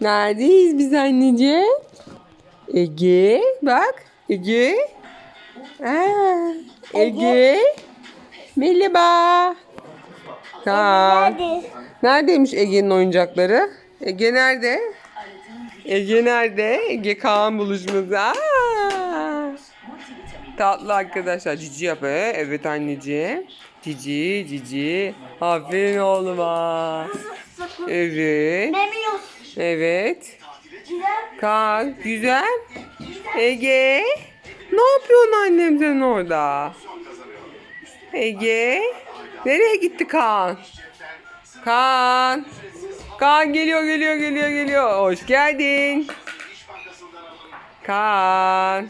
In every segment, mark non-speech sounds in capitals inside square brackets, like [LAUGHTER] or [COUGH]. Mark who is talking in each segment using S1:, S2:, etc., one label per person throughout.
S1: Neredeyiz biz anneciğim? Ege bak Ege. Aa, Ege. Merhaba.
S2: Hadi.
S1: Neredeymiş Ege'nin oyuncakları? Ege nerede? Ege nerede? Ege Kaan buluşması. Aa! Tatlı arkadaşlar. Cici yapıyor. Evet anneciğim. Cici, cici. Aferin oğluma. Evet.
S2: Demiyoruz.
S1: Evet.
S2: Güzel.
S1: Kaan. Güzel. Ege. Ne yapıyorsun annem sen orada? Ege. Nereye gitti Kaan? Kaan. Kaan geliyor geliyor geliyor geliyor. Hoş geldin. Kaan.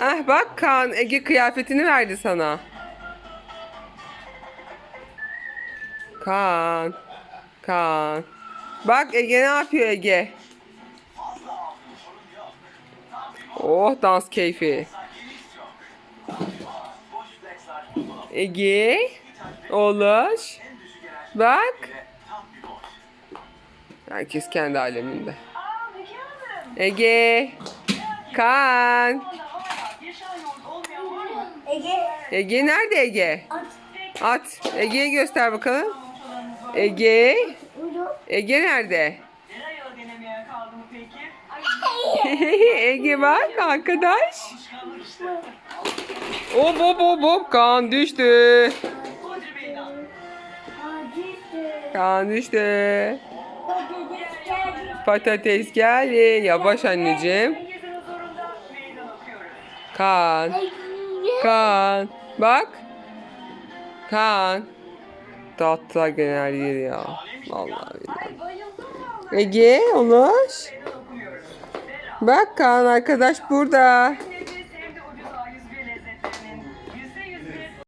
S1: Ah bak Kaan Ege kıyafetini verdi sana. Kaan. Kaan. Bak Ege ne yapıyor Ege? Oh dans keyfi. Ege. Oluş. Bak. Herkes kendi aleminde. Ege. Kaan.
S2: Ege.
S1: Ege nerede Ege?
S2: At.
S1: At. Ege'yi göster bakalım. Ege. Ege nerede? [LAUGHS] Ege bak arkadaş. Hop hop hop hop kan düştü. Kan düştü.
S2: Patates geldi.
S1: Yavaş anneciğim. Kan. Kan. Bak. Kan. Tatlı genel yer ya. Vallahi billahi. Ege,
S3: okumuyoruz.
S1: Bak Kaan arkadaş burada.